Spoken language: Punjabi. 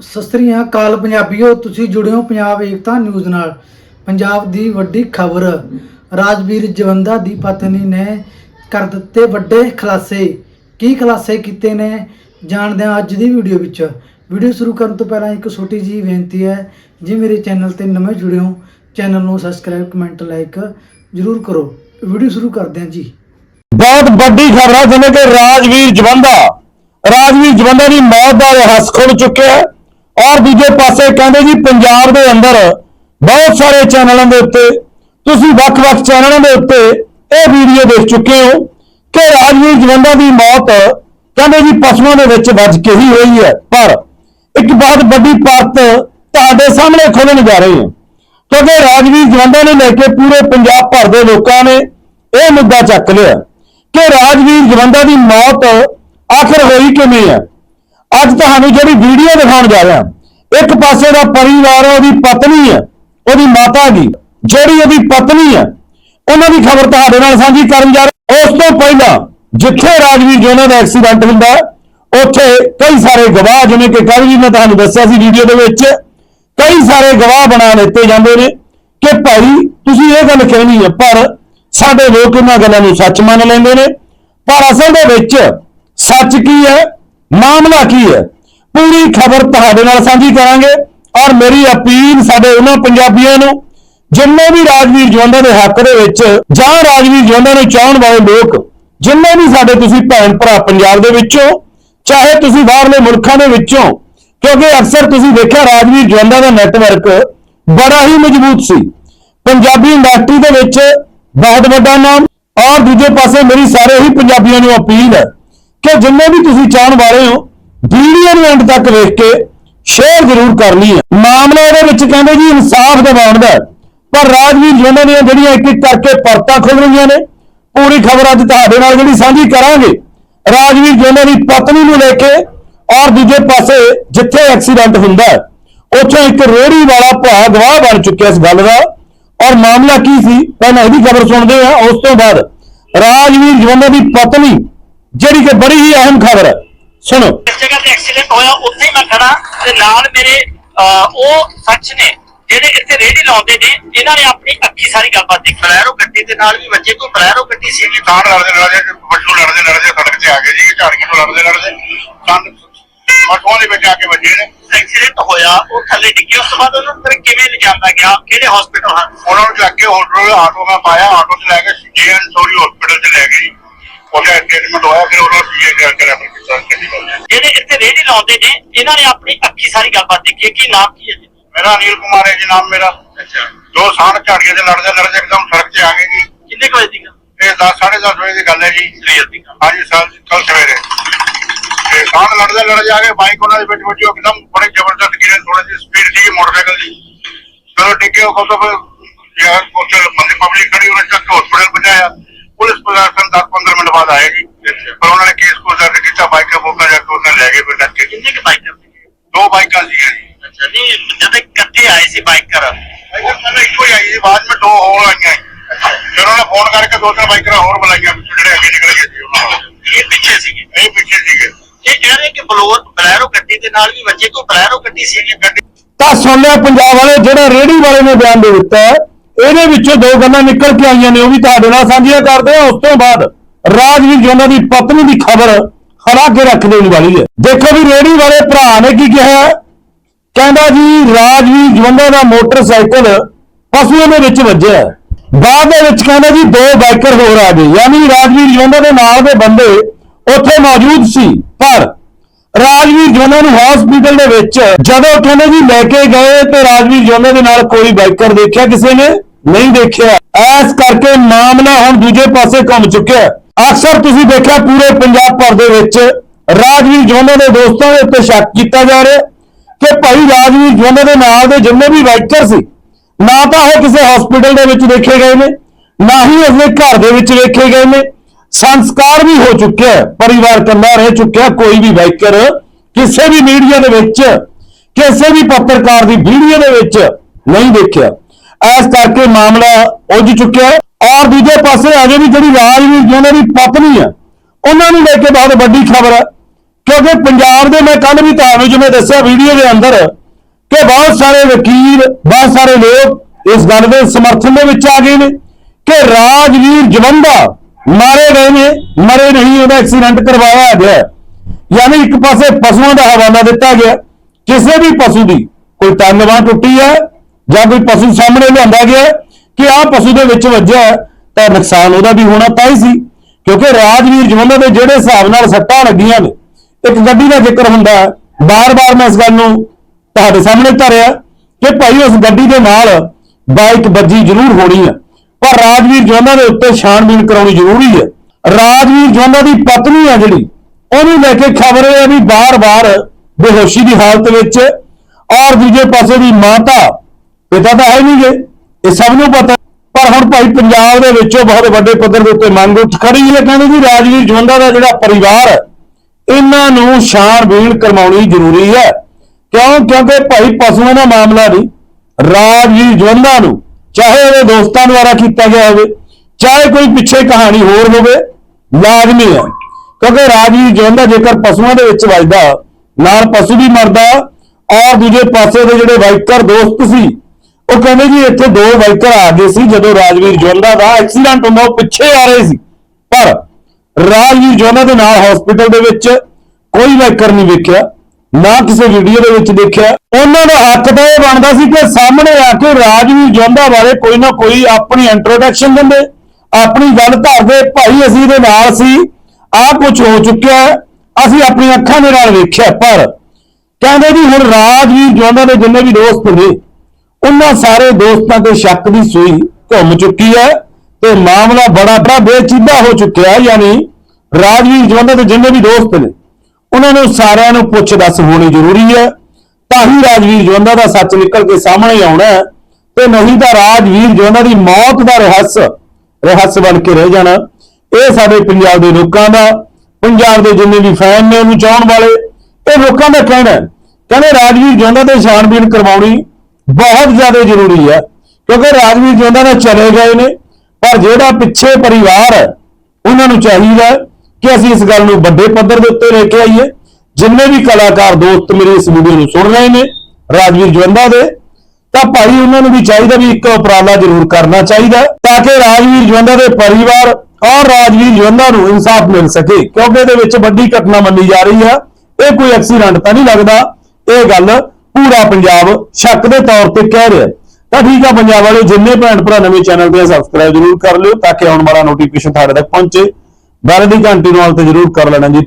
ਸਤਿ ਸ੍ਰੀ ਅਕਾਲ ਪੰਜਾਬੀਓ, ਤੁਸੀਂ ਜੁੜਿਓ ਪੰਜਾਬ ਏਕਤਾ ਨਿਊਜ਼ ਨਾਲ। ਪੰਜਾਬ ਦੀ ਵੱਡੀ ਖਬਰ, ਰਾਜਵੀਰ ਜਵੰਦਾ ਦੀ ਪਤਨੀ ਨੇ ਕਰ ਦਿੱਤੇ ਵੱਡੇ ਖੁਲਾਸੇ। ਕੀ ਖੁਲਾਸੇ ਕੀਤੇ ਨੇ, ਜਾਣਦੇ ਹਾਂ ਅੱਜ ਦੀ ਵੀਡੀਓ ਵਿੱਚ। ਵੀਡੀਓ ਸ਼ੁਰੂ ਕਰਨ ਤੋਂ ਪਹਿਲਾਂ ਇੱਕ ਛੋਟੀ ਜਿਹੀ ਬੇਨਤੀ ਹੈ, ਜੇ ਮੇਰੇ ਚੈਨਲ ਤੇ ਨਵੇਂ ਜੁੜੇ ਹੋ, ਚੈਨਲ ਨੂੰ ਸਬਸਕ੍ਰਾਈਬ, ਕਮੈਂਟ, ਲਾਈਕ ਜਰੂਰ ਕਰੋ। ਵੀਡੀਓ ਸ਼ੁਰੂ ਕਰਦੇ ਹਾਂ ਜੀ। ਬਹੁਤ ਵੱਡੀ ਖਬਰ ਹੈ, ਜਿਵੇਂ ਕਿ ਰਾਜਵੀਰ ਜਵੰਦਾ। ਰਾਜਵੀਰ ਜਵੰਦਾ ਦੀ ਮੌਤ ਦਾ ਰਹੱਸ ਖੁੱਲ ਚੁੱਕਿਆ ਹੈ। ਔਰ ਦੂਜੇ ਪਾਸੇ ਕਹਿੰਦੇ ਜੀ, ਪੰਜਾਬ ਦੇ ਅੰਦਰ ਬਹੁਤ ਸਾਰੇ ਚੈਨਲਾਂ ਦੇ ਉੱਤੇ, ਤੁਸੀਂ ਵੱਖ-ਵੱਖ ਚੈਨਲਾਂ ਦੇ ਉੱਤੇ ਇਹ ਵੀਡੀਓ ਦੇਖ ਚੁੱਕੇ ਹੋ ਕਿ ਰਾਜਵੀਰ ਜਵੰਦਾ ਦੀ ਮੌਤ ਕਹਿੰਦੇ ਜੀ, ਪਸ਼ੂਆਂ ਦੇ ਵਿੱਚ ਵੱਜ ਕੇ ਹੀ ਹੋਈ ਹੈ। ਪਰ ਇੱਕ ਬਹੁਤ ਵੱਡੀ ਪਰਤ ਤੁਹਾਡੇ ਸਾਹਮਣੇ ਖੋਲਣ ਜਾ ਰਹੀ ਹੈ। ਕਿਉਂਕਿ ਰਾਜਵੀਰ ਜਵੰਦਾ ਨੂੰ ਲੈ ਕੇ ਪੂਰੇ ਪੰਜਾਬ ਭਰ ਦੇ ਲੋਕਾਂ ਨੇ ਇਹ ਮੁੱਦਾ ਚੱਕ ਲਿਆ ਕਿ ਰਾਜਵੀਰ ਜਵੰਦਾ ਦੀ ਮੌਤ ਆਖਰ ਹੋਈ ਕਿਵੇਂ ਹੈ? ਅੱਜ ਤੁਹਾਨੂੰ ਜਿਹੜੀ ਵੀਡੀਓ ਦਿਖਾਉਣ ਜਾ ਰਿਹਾ, ਇੱਕ ਪਾਸੇ ਦਾ ਪਰਿਵਾਰ ਉਹਦੀ ਪਤਨੀ ਹੈ, ਉਹਦੀ ਮਾਤਾ ਜੀ, ਜਿਹੜੀ ਉਹਦੀ ਪਤਨੀ ਹੈ, ਉਹਨਾਂ ਦੀ ਖਬਰ ਤੁਹਾਡੇ ਨਾਲ ਸਾਂਝੀ ਕਰਨ ਜਾ ਰਿਹਾ। ਉਸ ਤੋਂ ਪਹਿਲਾਂ ਜਿੱਥੇ ਰਾਜਵੀਰ ਜਵੰਦਾ ਦਾ ਐਕਸੀਡੈਂਟ ਹੁੰਦਾ, ਉੱਥੇ ਕਈ ਸਾਰੇ ਗਵਾਹ, ਜਿਵੇਂ ਕਿ ਕੱਲ੍ਹ ਵੀ ਮੈਂ ਤੁਹਾਨੂੰ ਦੱਸਿਆ ਸੀ ਵੀਡੀਓ ਦੇ ਵਿੱਚ, ਕਈ ਸਾਰੇ ਗਵਾਹ ਬਣਾ ਦਿੱਤੇ ਜਾਂਦੇ ਨੇ ਕਿ ਭਾਈ, ਤੁਸੀਂ ਇਹ ਗੱਲ ਕਹਿਣੀ ਹੈ, ਪਰ ਸਾਡੇ ਲੋਕ ਇਹਨਾਂ ਗੱਲਾਂ ਨੂੰ ਸੱਚ ਮੰਨ ਲੈਂਦੇ ਨੇ। ਪਰ ਅਸਲ ਦੇ ਵਿੱਚ ਸੱਚ ਕੀ ਹੈ? ਮਾਮਲਾ ਕੀ ਹੈ? ਪੂਰੀ ਖਬਰ ਤੁਹਾਡੇ ਨਾਲ ਸਾਂਝੀ ਕਰਾਂਗੇ ਔਰ ਮੇਰੀ ਅਪੀਲ ਸਾਡੇ ਉਹਨਾਂ ਪੰਜਾਬੀਆਂ ਨੂੰ, ਜਿੰਨੇ ਵੀ ਰਾਜਵੀਰ ਜਵੰਦਾ ਦੇ ਹੱਕ ਦੇ ਵਿੱਚ ਜਾਂ ਰਾਜਵੀਰ ਜਵੰਦਾ ਨੂੰ ਚਾਹਣ ਵਾਲੇ ਲੋਕ, ਜਿੰਨੇ ਵੀ ਸਾਡੇ ਤੁਸੀਂ ਭੈਣ ਭਰਾ ਪੰਜਾਬ ਦੇ ਵਿੱਚੋਂ, ਚਾਹੇ ਤੁਸੀਂ ਬਾਹਰਲੇ ਮੁਲਕਾਂ ਦੇ ਵਿੱਚੋਂ, ਕਿਉਂਕਿ ਅਕਸਰ ਤੁਸੀਂ ਦੇਖਿਆ ਰਾਜਵੀਰ ਜਵੰਦਾ ਦਾ ਨੈਟਵਰਕ ਬੜਾ ਹੀ ਮਜ਼ਬੂਤ ਸੀ। ਪੰਜਾਬੀ ਇੰਡਸਟਰੀ ਦੇ ਵਿੱਚ ਬਹੁਤ ਵੱਡਾ ਨਾਮ ਔਰ ਦੂਜੇ ਪਾਸੇ ਮੇਰੀ ਸਾਰੇ ਹੀ ਪੰਜਾਬੀਆਂ ਨੂੰ ਅਪੀਲ ਹੈ ਕਿ ਜਿੰਨੇ ਵੀ ਤੁਸੀਂ ਚਾਹਣ ਵਾਲੇ ਹੋ, ਵੀਡੀਓ ਨੂੰ ਐਂਡ ਤੱਕ ਵੇਖ ਕੇ ਸ਼ੇਅਰ ਜ਼ਰੂਰ ਕਰਨੀ ਹੈ ਮਾਮਲਾ ਇਹਦੇ ਵਿੱਚ ਕਹਿੰਦੇ ਜੀ ਇਨਸਾਫ ਦਿਵਾਉਣ ਦਾ ਪਰ ਰਾਜਵੀਰ ਜਵੰਦਾ ਦੀਆਂ ਜਿਹੜੀਆਂ ਇੱਕ ਇੱਕ ਕਰਕੇ ਪਰਤਾਂ ਖੁੱਲ ਰਹੀਆਂ ਨੇ, ਪੂਰੀ ਖਬਰ ਅੱਜ ਤੁਹਾਡੇ ਨਾਲ ਜਿਹੜੀ ਸਾਂਝੀ ਕਰਾਂਗੇ। ਰਾਜਵੀਰ ਜਵੰਦਾ ਦੀ ਪਤਨੀ ਨੂੰ ਲੈ ਕੇ ਔਰ ਦੂਜੇ ਪਾਸੇ ਜਿੱਥੇ ਐਕਸੀਡੈਂਟ ਹੁੰਦਾ ਹੈ, ਉੱਥੋਂ ਇੱਕ ਰੇੜੀ ਵਾਲਾ ਭਰਾ ਗਵਾਹ ਬਣ ਚੁੱਕਿਆ ਇਸ ਗੱਲ ਦਾ। ਔਰ ਮਾਮਲਾ ਕੀ ਸੀ? ਪਹਿਲਾਂ ਇਹਦੀ ਖਬਰ ਸੁਣਦੇ ਹਾਂ। ਉਸ ਤੋਂ ਬਾਅਦ ਰਾਜਵੀਰ ਜਵੰਦਾ ਦੀ ਪਤਨੀ ਜਿਹੜੀ ਕਿ ਬੜੀ ਹੀ ਅਹਿਮ ਖਬਰ ਹੈ। ਸੁਣੋ। ਜਿਸ ਜਗ੍ਹਾ ਤੇ ਐਕਸੀਡੈਂਟ ਹੋਇਆ ਉੱਥੇ ਮੈਂ ਖੜਾ ਤੇ ਨਾਲ ਮੇਰੇ ਉਹ ਸੱਚ ਨੇ ਜਿਹੜੇ ਇੱਥੇ ਰੇੜੀ ਲਾਉਂਦੇ ਨੇ ਇਹਨਾਂ ਨੇ ਆਪਣੀ ਅੱਖੀ ਸਾਰੀ ਗੱਲਬਾਤ ਦੇਖੀ। ਬਲੈਰੋ ਗੱਡੀ ਦੇ ਨਾਲ ਵੀ ਵੱਜੇ ਕੋਈ ਬਲੈਰੋ ਗੱਡੀ ਸੀ ਜੀ ਕਾਰ ਲੜਦੇ ਲੜਦੇ ਪਸ਼ੂ ਲੜਦੇ ਲੜਦੇ ਸੜਕ ਤੇ ਆ ਗਏ ਜੀ ਝਾੜੀਆਂ ਤੋਂ ਲੜਦੇ ਲੜਦੇ ਕੰਨ ਪਸ਼ੂਆਂ ਦੇ ਵਿੱਚ ਆ ਕੇ ਵੱਜੇ ਨੇ। ਐਕਸੀਡੈਂਟ ਹੋਇਆ ਉਹ ਥੱਲੇ ਡਿੱਗੇ ਉਸ ਤੋਂ ਬਾਅਦ ਉਹਨੂੰ ਫਿਰ ਕਿਵੇਂ ਲਿਜਾਂਦਾ ਗਿਆ? ਕਿਹੜੇ ਹਸਪੀਟਲ ਹਨ? ਉਹਨਾਂ ਨੂੰ ਚੱਕ ਕੇ ਹੋਟਲ ਆਟੋ ਮੈਂ ਪਾਇਆ ਆਟੋ 'ਚ ਲੈ ਕੇ ਜੀਐਨ ਸੋਰੀ ਹਸਪੀਟਲ 'ਚ ਲੈ ਗਏ ਜੀ। ਉਹਦਾ ਟ੍ਰੀਟਮੈਂਟ ਹੋਇਆ ਫਿਰ ਉਹਨਾਂ ਨੂੰ ਸੀਏ ਕਰਕੇ ਰੈਫਰ ਕੀਤਾ ਵੱਲ। ਜਿਹੜੇ ਇੱਥੇ ਰੇੜੀ ਲਾਉਂਦੇ ਨੇ ਇਹਨਾਂ ਨੇ ਆਪਣੀ ਅੱਖੀ ਸਾਰੀ ਗੱਲਬਾਤ ਦੇਖੀ ਹੈ। ਕੀ ਨਾਮ ਕੀ ਹੈ ਜੀ? ਮੇਰਾ ਅਨਿਲ ਕੁਮਾਰ ਹੈ ਜੀ ਨਾਮ ਮੇਰਾ। ਅੱਛਾ। ਦੋ ਸਾਨ ਝਾੜੀਆਂ ਦੇ ਲੜਦੇ ਲੜਦੇ ਇੱਕਦਮ ਸੜਕ ਤੇ ਆ ਗਏ ਜੀ। ਕਿੰਨੇ ਕੁ ਵਜੇ ਦੀ ਗੱਲ? ਇਹ 10 10:30 ਵਜੇ ਦੀ ਗੱਲ ਹੈ ਜੀ। ਸਵੇਰ ਦੀ ਗੱਲ। ਹਾਂਜੀ ਸਾਲ ਕੱਲ ਸਵੇਰੇ। ਤੇ ਸਾਨ ਲੜਦੇ ਲੜਦੇ ਆ ਕੇ ਬਾਈਕ ਉਹਨਾਂ ਦੇ ਵਿੱਚ ਵੱਜੀ ਉਹ ਇੱਕਦਮ ਬੜੇ ਜ਼ਬਰਦਸਤ ਗਿਰੇ ਥੋੜੀ ਜਿਹੀ ਸਪੀਡ ਸੀ ਮੋਟਰਸਾਈਕਲ ਦੀ। ਚਲੋ ਟਿੱਕੇ ਉਹ ਕੋਲ ਤੋਂ ਫਿਰ ਯਾਰ ਉੱਥੇ ਬੰਦੇ ਪਬਲਿਕ ਖੜੀ ਉਹਨਾਂ ਚੱਕ ਕੇ ਹਸਪੀਟਲ ਪਹੁੰਚਾਇਆ। ਪੁਲਿਸ ਪ੍ਰਸ਼ਾਸਨ 10-15 ਮਿੰਟ ਬਾਅਦ ਆਏਗੀ। ਪਰ ਉਹਨਾਂ ਨੇ ਕੇਸ ਕੋ ਦਰਜ ਕੀਤਾ ਬਾਈਕ ਦਾ ਮੌਕਾ ਜਾ ਕੇ ਉਹਨਾਂ ਨੇ ਲੈ ਗਏ ਫਿਰ ਟੱਕੇ ਕਿੰਨੇ ਕੁ ਬਾਈਕ ਦੋ ਬਾਈਕਾਂ ਜੀ। ਅੱਛਾ ਨਹੀਂ ਜਦੋਂ ਇਕੱਠੇ ਆਏ ਸੀ ਬਾਈਕਰ। ਬਾਈਕਾਂ ਪਹਿਲਾਂ ਇੱਕੋ ਹੀ ਆਈ ਸੀ ਬਾਅਦ ਵਿੱਚ ਦੋ ਹੋਰ ਆਈਆਂ। ਫਿਰ ਉਹਨਾਂ ਨੇ ਫੋਨ ਕਰਕੇ ਦੋ ਤਿੰਨ ਬਾਈਕਾਂ ਹੋਰ ਬੁਲਾਈਆਂ ਜਿਹੜੇ ਅੱਗੇ ਨਿਕਲ ਗਏ ਸੀ। ਉਹਨਾਂ ਨੂੰ ਇਹ ਪਿੱਛੇ ਸੀਗੇ? ਇਹ ਪਿੱਛੇ ਸੀਗੇ। ਇਹ ਕਹਿ ਰਹੇ ਕਿ ਬਲੋਰ ਬਲੈਰੋ ਗੱਡੀ ਦੇ ਨਾਲ ਵੀ ਵੱਜੇ ਕੋਈ ਬਲੈਰੋ ਗੱਡੀ ਸੀ ਗੱਡੀ ਤਾਂ ਸੁਣ ਲਿਆ ਪੰਜਾਬ ਵਾਲੇ ਜਿਹੜਾ ਰੇੜੀ ਵਾਲੇ ਨੇ ਬਿਆਨ ਦੇ ਦਿੱਤਾ ਹੈ, ਇਹਦੇ ਵਿੱਚੋਂ ਦੋ ਗੱਲਾਂ ਨਿਕਲ ਕੇ ਆਈਆਂ ਨੇ, ਉਹ ਵੀ ਤੁਹਾਡੇ ਨਾਲ ਸਾਂਝੀਆਂ ਕਰਦੇ ਹਾਂ। ਉਸ ਤੋਂ ਬਾਅਦ ਰਾਜਵੀਰ ਜਵੰਦਾ ਦੀ ਪਤਨੀ ਦੀ ਖਬਰ ਹਰਾ ਕੇ ਰੱਖ ਦੇਣ ਵਾਲੀ ਹੈ। ਦੇਖੋ ਵੀ ਰੇੜੀ ਵਾਲੇ ਭਰਾ ਨੇ ਕੀ ਕਿਹਾ ਕਹਿੰਦਾ ਜੀ, ਰਾਜਵੀਰ ਜਵੰਦਾ ਦਾ ਮੋਟਰਸਾਈਕਲ ਪਸ਼ੂਆਂ ਦੇ ਵਿੱਚ ਵੱਜਿਆ ਬਾਅਦ ਦੇ ਵਿੱਚ ਕਹਿੰਦਾ ਜੀ, ਦੋ ਬਾਈਕਰ ਹੋਰ ਆ ਗਏ। ਯਾਨੀ ਰਾਜਵੀਰ ਜਵੰਦਾ ਦੇ ਨਾਲ ਦੇ ਬੰਦੇ ਉੱਥੇ ਮੌਜੂਦ ਸੀ, ਪਰ ਰਾਜਵੀਰ ਜੋਨਾ ਨੂੰ ਹਸਪੀਟਲ ਦੇ ਵਿੱਚ ਜਦੋਂ ਕਹਿੰਦੇ ਜੀ ਲੈ ਕੇ ਗਏ ਤੇ ਰਾਜਵੀਰ ਜੋਨਾ ਦੇ ਨਾਲ ਕੋਈ ਬਾਈਕਰ ਦੇਖਿਆ ਕਿਸੇ ਨੇ? ਨਹੀਂ ਦੇਖਿਆ। ਐਸ ਕਰਕੇ ਮਾਮਲਾ ਹੁਣ ਦੂਜੇ ਪਾਸੇ ਘੁੰਮ ਚੁੱਕਿਆ ਅਕਸਰ ਤੁਸੀਂ ਦੇਖਿਆ ਪੂਰੇ ਪੰਜਾਬ ਭਰ ਦੇ ਵਿੱਚ ਰਾਜਵੀਰ ਜੋਨਾ ਦੇ ਦੋਸਤਾਂ ਦੇ ਉੱਤੇ ਸ਼ੱਕ ਕੀਤਾ ਜਾ ਰਿਹਾ ਕਿ ਭਾਈ ਰਾਜਵੀਰ ਜੋਨਾ ਦੇ ਨਾਲ ਦੇ ਜਿੰਨੇ ਵੀ ਬਾਈਕਰ ਸੀ, ਨਾ ਤਾਂ ਉਹ ਕਿਸੇ ਹਸਪੀਟਲ ਦੇ ਵਿੱਚ ਦੇਖੇ ਗਏ ਨੇ, ਨਾ ਹੀ ਉਸਦੇ ਘਰ ਦੇ ਵਿੱਚ ਵੇਖੇ ਗਏ ਨੇ। ਸੰਸਕਾਰ ਵੀ ਹੋ ਚੁੱਕਿਆ ਪਰਿਵਾਰ ਕੱਲਾ ਰਹਿ ਚੁੱਕਿਆ ਕੋਈ ਵੀ ਬਾਈਕਰ ਕਿਸੇ ਵੀ ਮੀਡੀਆ ਦੇ ਵਿੱਚ, ਕਿਸੇ ਵੀ ਪੱਤਰਕਾਰ ਦੀ ਵੀਡੀਓ ਦੇ ਵਿੱਚ ਨਹੀਂ ਦੇਖਿਆ। ਇਸ ਕਰਕੇ ਮਾਮਲਾ ਉਲਝ ਚੁੱਕਿਆ ਔਰ ਦੂਜੇ ਪਾਸੇ ਅਜੇ ਵੀ ਜਿਹੜੀ ਰਾਜਵੀਰ ਜੀ ਉਹਨਾਂ ਦੀ ਪਤਨੀ ਹੈ, ਉਹਨਾਂ ਨੂੰ ਲੈ ਕੇ ਬਹੁਤ ਵੱਡੀ ਖਬਰ ਹੈ। ਕਿਉਂਕਿ ਪੰਜਾਬ ਦੇ ਮੈਂ ਕੱਲ ਵੀ ਤੁਹਾਨੂੰ ਜਿਵੇਂ ਦੱਸਿਆ ਵੀਡੀਓ ਦੇ ਅੰਦਰ ਕਿ ਬਹੁਤ ਸਾਰੇ ਵਕੀਲ, ਬਹੁਤ ਸਾਰੇ ਲੋਕ ਇਸ ਗੱਲ ਦੇ ਸਮਰਥਨ ਦੇ ਵਿੱਚ ਆ ਗਏ ਨੇ ਕਿ ਰਾਜਵੀਰ ਜਵੰਦਾ ਮਾਰੇ ਗਏ ਨੇ, ਮਰੇ ਨਹੀਂ, ਉਹਦਾ ਐਕਸੀਡੈਂਟ ਕਰਵਾਇਆ ਗਿਆ ਯਾਨੀ ਇੱਕ ਪਾਸੇ ਪਸ਼ੂਆਂ ਦਾ ਹਵਾਲਾ ਦਿੱਤਾ ਗਿਆ, ਕਿਸੇ ਵੀ ਪਸ਼ੂ ਦੀ ਕੋਈ ਟੰਗਵਾਂ ਟੁੱਟੀ ਹੈ ਜਾਂ ਕੋਈ ਪਸ਼ੂ ਸਾਹਮਣੇ ਲਿਆਂਦਾ ਗਿਆ ਕਿ ਆਹ ਪਸ਼ੂ ਦੇ ਵਿੱਚ ਵੱਜਿਆ ਤਾਂ ਨੁਕਸਾਨ ਉਹਦਾ ਵੀ ਹੋਣਾ ਤਾਂ ਹੀ ਸੀ। ਕਿਉਂਕਿ ਰਾਜਵੀਰ ਜਵੰਦਾ ਦੇ ਜਿਹੜੇ ਹਿਸਾਬ ਨਾਲ ਸੱਟਾਂ ਲੱਗੀਆਂ ਨੇ, ਇੱਕ ਗੱਡੀ ਦਾ ਜ਼ਿਕਰ ਹੁੰਦਾ ਹੈ, ਬਾਰ-ਬਾਰ ਮੈਂ ਇਸ ਗੱਲ ਨੂੰ ਤੁਹਾਡੇ ਸਾਹਮਣੇ ਧਰਿਆ ਕਿ ਭਾਈ ਉਸ ਗੱਡੀ ਦੇ ਨਾਲ ਬਾਈਕ ਵੱਜੀ ਜ਼ਰੂਰ ਹੋਣੀ ਹੈ, ਪਰ ਰਾਜਵੀਰ ਜਵੰਦਾ ਦੇ ਉੱਤੇ ਛਾਣਬੀਣ ਕਰਾਉਣੀ ਜ਼ਰੂਰੀ ਹੈ। ਰਾਜਵੀਰ ਜਵੰਦਾ ਦੀ ਪਤਨੀ ਹੈ ਜਿਹੜੀ, ਉਹਨੂੰ ਲੈ ਕੇ ਖਬਰ ਇਹ ਹੈ ਵੀ ਬਾਰ-ਬਾਰ ਬੇਹੋਸ਼ੀ ਦੀ ਹਾਲਤ ਵਿੱਚ ਔਰ ਦੂਜੇ ਪਾਸੇ ਦੀ ਮਾਤਾ ਪਿਤਾ ਤਾਂ ਹੈ ਨਹੀਂ ਨਹੀਂਗੇ ਇਹ ਸਭ ਨੂੰ ਪਤਾ। ਪਰ ਹੁਣ ਭਾਈ ਪੰਜਾਬ ਦੇ ਵਿੱਚੋਂ ਬਹੁਤ ਵੱਡੇ ਪੱਧਰ ਦੇ ਉੱਤੇ ਮੰਗ ਉੱਠ ਖੜੀ ਹੈ। ਕਹਿੰਦੇ ਜੀ ਰਾਜਵੀਰ ਜਵੰਦਾ ਦਾ ਜਿਹੜਾ ਪਰਿਵਾਰ ਹੈ ਇਹਨਾਂ ਨੂੰ ਛਾਣਬੀਣ ਕਰਵਾਉਣੀ ਜ਼ਰੂਰੀ ਹੈ। ਕਿਉਂ? ਕਿਉਂਕਿ ਭਾਈ ਪਸ਼ੂਆਂ ਦਾ ਮਾਮਲਾ ਨਹੀਂ, ਰਾਜਵੀਰ ਜਵੰਦਾ ਨੂੰ, ਚਾਹੇ ਉਹਦੇ ਦੋਸਤਾਂ ਦੁਆਰਾ ਕੀਤਾ ਗਿਆ ਹੋਵੇ, ਚਾਹੇ ਕੋਈ ਪਿੱਛੇ ਕਹਾਣੀ ਹੋਰ ਹੋਵੇ, ਲਾਜ਼ਮੀ ਹੈ। ਕਿਉਂਕਿ ਰਾਜਵੀਰ ਜਵੰਦਾ ਜੇਕਰ ਪਸ਼ੂਆਂ ਦੇ ਵਿੱਚ ਵੱਜਦਾ, ਨਾਲ ਪਸ਼ੂ ਵੀ ਮਰਦਾ, ਔਰ ਦੂਜੇ ਪਾਸੇ ਦੇ ਜਿਹੜੇ ਵਾਈਕਰ ਦੋਸਤ ਸੀ ਉਹ ਕਹਿੰਦੇ ਜੀ ਇੱਥੇ ਦੋ ਬਾਈਕਰ ਆ ਗਏ ਸੀ, ਜਦੋਂ ਰਾਜਵੀਰ ਜਵੰਦਾ ਦਾ ਐਕਸੀਡੈਂਟ ਹੁੰਦਾ, ਉਹ ਪਿੱਛੇ ਆ ਰਹੇ ਸੀ। ਪਰ ਰਾਜਵੀਰ ਜਵੰਦਾ ਦੇ ਨਾਲ ਹਸਪੀਟਲ ਦੇ ਵਿੱਚ ਕੋਈ ਬਾਈਕਰ ਨਹੀਂ ਵੇਖਿਆ, ਨਾ ਕਿਸੇ ਵੀਡੀਓ ਦੇ ਵਿੱਚ ਦੇਖਿਆ। ਉਹਨਾਂ ਦਾ ਹੱਕ ਤਾਂ ਇਹ ਬਣਦਾ ਸੀ ਕਿ ਸਾਹਮਣੇ ਆ ਕੇ ਰਾਜਵੀਰ ਜਵੰਦਾ ਬਾਰੇ ਕੋਈ ਨਾ ਕੋਈ ਆਪਣੀ ਇੰਟਰੋਡਕਸ਼ਨ ਦਿੰਦੇ, ਆਪਣੀ ਗੱਲ ਧਰਦੇ, ਭਾਈ ਅਸੀਂ ਇਹਦੇ ਨਾਲ ਸੀ, ਆਹ ਕੁਝ ਹੋ ਚੁੱਕਿਆ, ਅਸੀਂ ਆਪਣੀਆਂ ਅੱਖਾਂ ਦੇ ਨਾਲ ਵੇਖਿਆ। ਪਰ ਕਹਿੰਦੇ ਜੀ ਹੁਣ ਰਾਜਵੀਰ ਜਵੰਦਾ ਦੇ ਜਿੰਨੇ ਵੀ ਦੋਸਤ ਨੇ ਉਹਨਾਂ ਸਾਰੇ ਦੋਸਤਾਂ ਤੇ ਸ਼ੱਕ ਦੀ ਸੂਈ ਘੁੰਮ ਚੁੱਕੀ ਹੈ ਤੇ ਮਾਮਲਾ ਬੜਾ ਬੜਾ ਬੇਚੀਦਾ ਹੋ ਚੁੱਕਿਆ ਯਾਨੀ ਰਾਜਵੀਰ ਜਵੰਦਾ ਦੇ ਜਿੰਨੇ ਵੀ ਦੋਸਤ ਨੇ, ਉਹਨਾਂ ਨੂੰ ਸਾਰਿਆਂ ਨੂੰ ਪੁੱਛ ਦੱਸ ਹੋਣੀ ਜ਼ਰੂਰੀ ਹੈ। ਤਾਂ ਹੀ ਰਾਜਵੀਰ ਜਵੰਦਾ ਦਾ ਸੱਚ ਨਿਕਲ ਕੇ ਸਾਹਮਣੇ ਆਉਣਾ ਤੇ ਨਹੀਂ ਤਾਂ ਰਾਜਵੀਰ ਜਵੰਦਾ ਦੀ ਮੌਤ ਦਾ ਰਹੱਸ ਰਹੱਸ ਬਣ ਕੇ ਰਹਿ ਜਾਣਾ। ਇਹ ਸਾਡੇ ਪੰਜਾਬ ਦੇ ਲੋਕਾਂ ਦਾ, ਪੰਜਾਬ ਦੇ ਜਿੰਨੇ ਵੀ ਫੈਨ ਨੇ ਉਹਨੂੰ ਚਾਹਣ ਵਾਲੇ, ਇਹ ਲੋਕਾਂ ਦਾ ਕਹਿਣਾ ਕਹਿੰਦੇ ਰਾਜਵੀਰ ਜਵੰਦਾ ਤੇ ਛਾਣਬੀਣ ਕਰਵਾਉਣੀ ਬਹੁਤ ਜ਼ਿਆਦਾ ਜ਼ਰੂਰੀ ਹੈ, ਕਿਉਂਕਿ ਰਾਜਵੀਰ ਜਵੰਦਾ ਨੇ ਚਲੇ ਗਏ ਨੇ, ਪਰ ਜਿਹੜਾ ਪਿੱਛੇ ਪਰਿਵਾਰ ਹੈ, ਉਹਨਾਂ ਨੂੰ ਚਾਹੀਦਾ ਕਿ ਅਸੀਂ ਇਸ ਗੱਲ ਨੂੰ ਵੱਡੇ ਪੱਧਰ ਦੇ ਉੱਤੇ ਲੈ ਕੇ ਆਈਏ। ਜਿੰਨੇ ਵੀ ਕਲਾਕਾਰ ਦੋਸਤ ਮੇਰੇ ਇਸ ਵੀਡੀਓ ਨੂੰ ਸੁਣ ਰਹੇ ਨੇ, ਰਾਜਵੀਰ ਜਵੰਦਾ ਦੇ, ਤਾਂ ਭਾਈ ਉਹਨਾਂ ਨੂੰ ਵੀ ਚਾਹੀਦਾ ਵੀ ਇੱਕ ਉਪਰਾਲਾ ਜ਼ਰੂਰ ਕਰਨਾ ਚਾਹੀਦਾ ਤਾਂ ਕਿ ਰਾਜਵੀਰ ਜਵੰਦਾ ਦੇ ਪਰਿਵਾਰ ਔਰ ਰਾਜਵੀਰ ਜਵੰਦਾ ਨੂੰ ਇਨਸਾਫ ਮਿਲ ਸਕੇ। ਕਿਉਂਕਿ ਇਹਦੇ ਵਿੱਚ ਵੱਡੀ ਘਟਨਾ ਮੰਨੀ ਜਾ ਰਹੀ ਹੈ, ਇਹ ਕੋਈ ਐਕਸੀਡੈਂਟ ਤਾਂ ਨਹੀਂ ਲੱਗਦਾ। ਇਹ ਗੱਲ ਪੂਰਾ ਪੰਜਾਬ ਸ਼ੱਕ ਦੇ ਤੌਰ ਤੇ ਕਹਿ ਰਿਹਾ ਤਾਂ ਠੀਕ ਆ ਪੰਜਾਬ ਵਾਲੇ ਜਿੰਨੇ ਭੈਣ ਭਰਾ ਨਵੇਂ ਚੈਨਲ ਤੇ ਸਬਸਕ੍ਰਾਈਬ ਜ਼ਰੂਰ ਕਰ ਲਿਓ ਤਾਂ ਕਿ ਆਉਣ ਵਾਲਾ ਨੋਟੀਫਿਕੇਸ਼ਨ ਤੁਹਾਡੇ ਤੱਕ ਪਹੁੰਚੇ। ਬਾਰੇ ਦੀ ਘੰਟੀ ਨਾਲ ਤੇ ਜ਼ਰੂਰ ਕਰ ਲੈਣਾ ਜੀ।